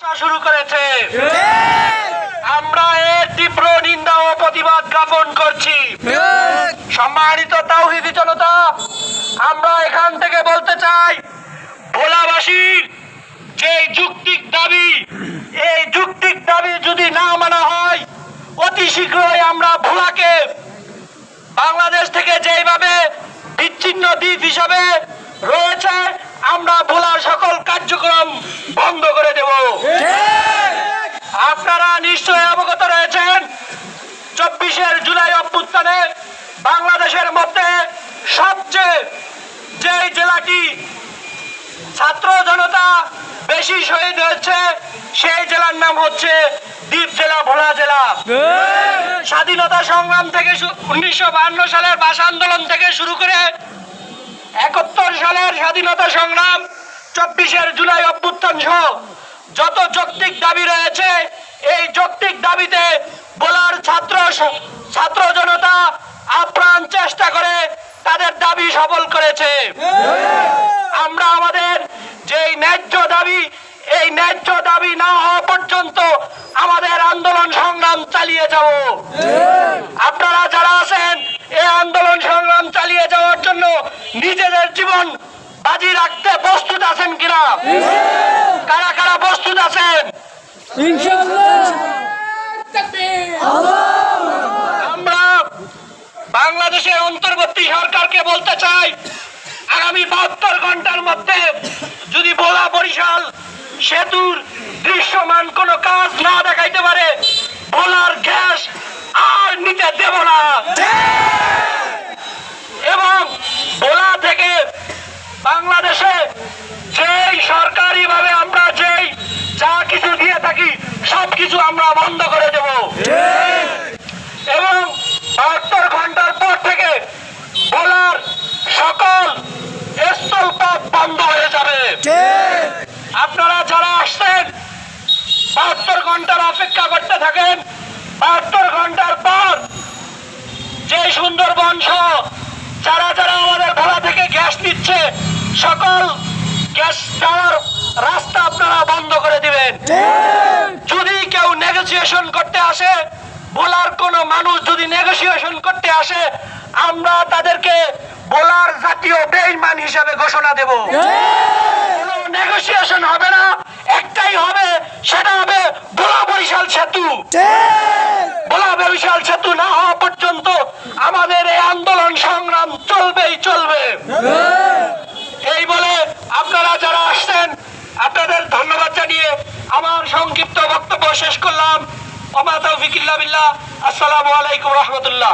শুরু করেছে। আমরা এর তীব্র নিন্দা ও প্রতিবাদ জ্ঞাপন করছি। সম্মানিত তাওহিদি জনতা আমরা এখান থেকে বলতে চাই ভোলাবাসীর যে যুক্তিক দাবি এই যুক্তিক দাবি যদি না মানা হয় অতি শীঘ্রই আমরা ভোলাকে বাংলাদেশ থেকে যেইভাবে বিচ্ছিন্ন দ্বীপ হিসাবে রয়েছে আমরা ভোলার সকল কার্যক্রম বন্ধ করে দেব। আপনারা নিশ্চয়ই অবগত রয়েছেন, চব্বিশের জুলাই অভ্যুত্থানে বাংলাদেশের মধ্যে সবচেয়ে যে জেলাটি ছাত্র জনতা বেশি শহীদ হয়েছে, সেই জেলার নাম হচ্ছে দ্বীপ জেলা, ভোলা জেলা। স্বাধীনতা সংগ্রাম থেকে উনিশশো সালের ভাষা আন্দোলন থেকে শুরু করে একাত্তর স্বাধীনতা সংগ্রাম চব্বিশের জুলাই অভ্যুত্থান সহ যত যৌক্তিক দাবি রয়েছে, এই যৌক্তিক দাবিতে বোলার ছাত্র ছাত্র জনতা আপ্রাণ চেষ্টা করে তাদের দাবি সফল করেছে। আমরা আমাদের যেই ন্যায্য দাবি, এই ন্যায্য দাবি না হওয়া পর্যন্ত আমাদের আন্দোলন সংগ্রাম চালিয়ে যাব। আপনারা যারা আছেন, এই আন্দোলন সংগ্রাম চালিয়ে যাওয়ার জন্য নিজেদের জীবন বাজি রাখতে প্রস্তুত আছেন কিনা? কারা কারা প্রস্তুত আছেন? আমরা বাংলাদেশের অন্তর্বর্তী সরকারকে বলতে চাই, আগামী বাহাত্তর ঘণ্টার মধ্যে যদি ভোলা বরিশাল সেতুর দৃশ্যমান কোনো কাজ না দেখাইতে পারে, ভোলার গ্যাস আর নিতে দেব না এবং ভোলা থেকে বাংলাদেশে যেই সরকারি ভাবে আমরা যেই যা কিছু দিয়ে সব কিছু আমরা বন্ধ করে দেব। এবং বাহাত্তর ঘণ্টার পর থেকে ভোলার সকল স্থলপথ বন্ধ হয়ে যাবে। আপনারা যারা আসছেন, বাহাত্তর ঘণ্টার অপেক্ষা করতে থাকেন, বাহাত্তর ঘণ্টার পর যে সুন্দরবন সহ যারা যারা আমাদের ভোলা থেকে গ্যাস নিচ্ছে, সকল গ্যাস দেওয়ার রাস্তা আপনারা বন্ধ করে দিবেন। যদি নেগোসিয়েশন করতে আসে, বোলার কোন মানুষ যদি নেগোসিয়েশন করতে আসে, আমরা তাদেরকে বোলার জাতীয় বেইমান হিসাবে ঘোষণা দেব। নেগোসিয়েশন হবে না, একটাই হবে, সেটা হবে বোলা বরিশাল সেতু। বোলা বরিশাল সেতু না হওয়া পর্যন্ত আমাদের এই আন্দোলন সংগ্রাম চলবে এই বলে আপনারা যারা আসছেন আপনাদের ধন্যবাদ জানিয়ে আমার সংক্ষিপ্ত বক্তব্য শেষ করলাম। বিল্লাহ। আসসালামু আলাইকুম রহমতুল্লাহ।